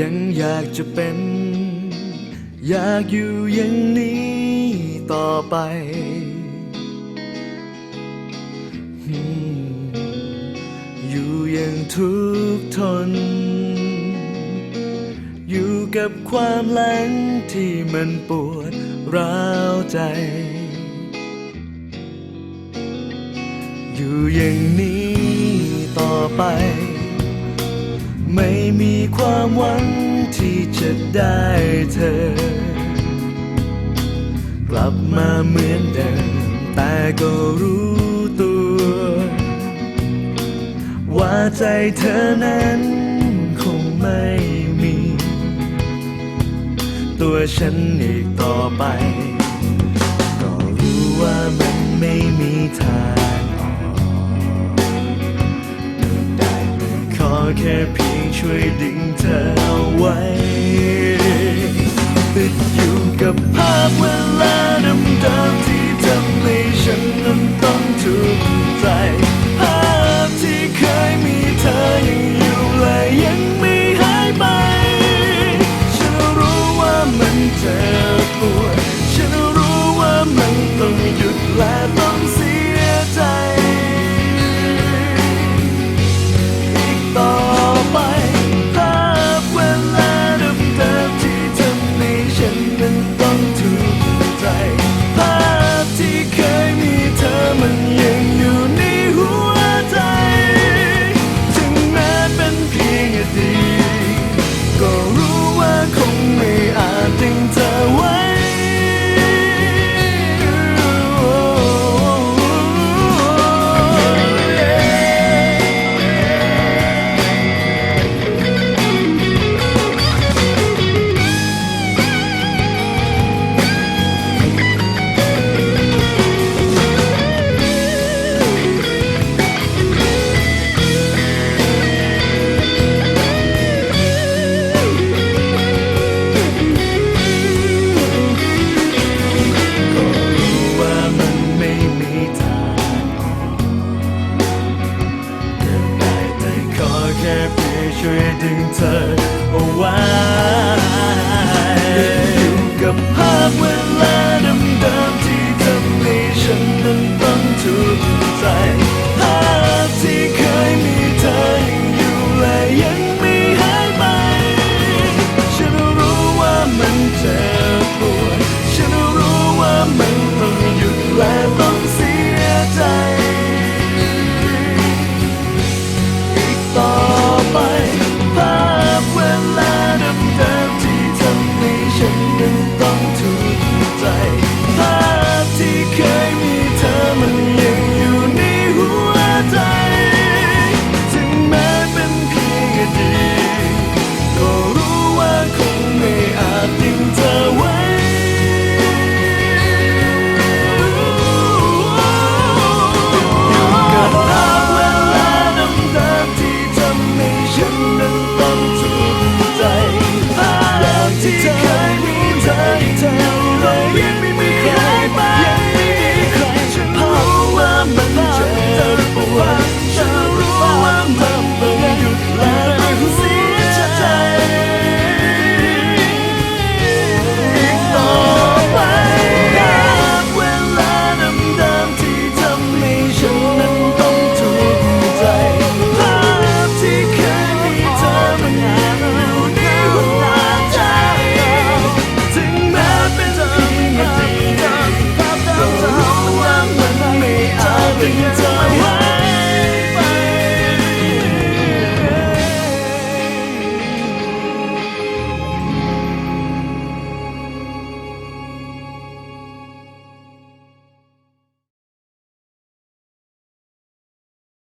ยังอยากจะเป็น อยากอยู่อย่างนี้ต่อไป อยู่อย่างทุกทน อยู่กับความหลังที่มันปวดร้าวใจ อยู่อย่างนี้ต่อไป ไม่มีความหวังที่จะได้เธอ กลับมาเหมือนเดิม แต่ก็รู้ตัว ว่าใจเธอนั้นคงไม่มี ตัวฉันอีกต่อไป ก็รู้ว่ามันไม่มีทาง แค่เพียงช่วยดึงเธอเอาไว้ ติดอยู่กับภาพเวลาดิมๆที่ทำให้ฉันนั้นต้องทุกข์ใจ ภาพที่เคยมีเธอยังอยู่และยังไม่หายไป ฉันรู้ว่ามันเจ็บปวด ฉันรู้ว่ามันต้องหยุดและ ดึงเธอเอาไว้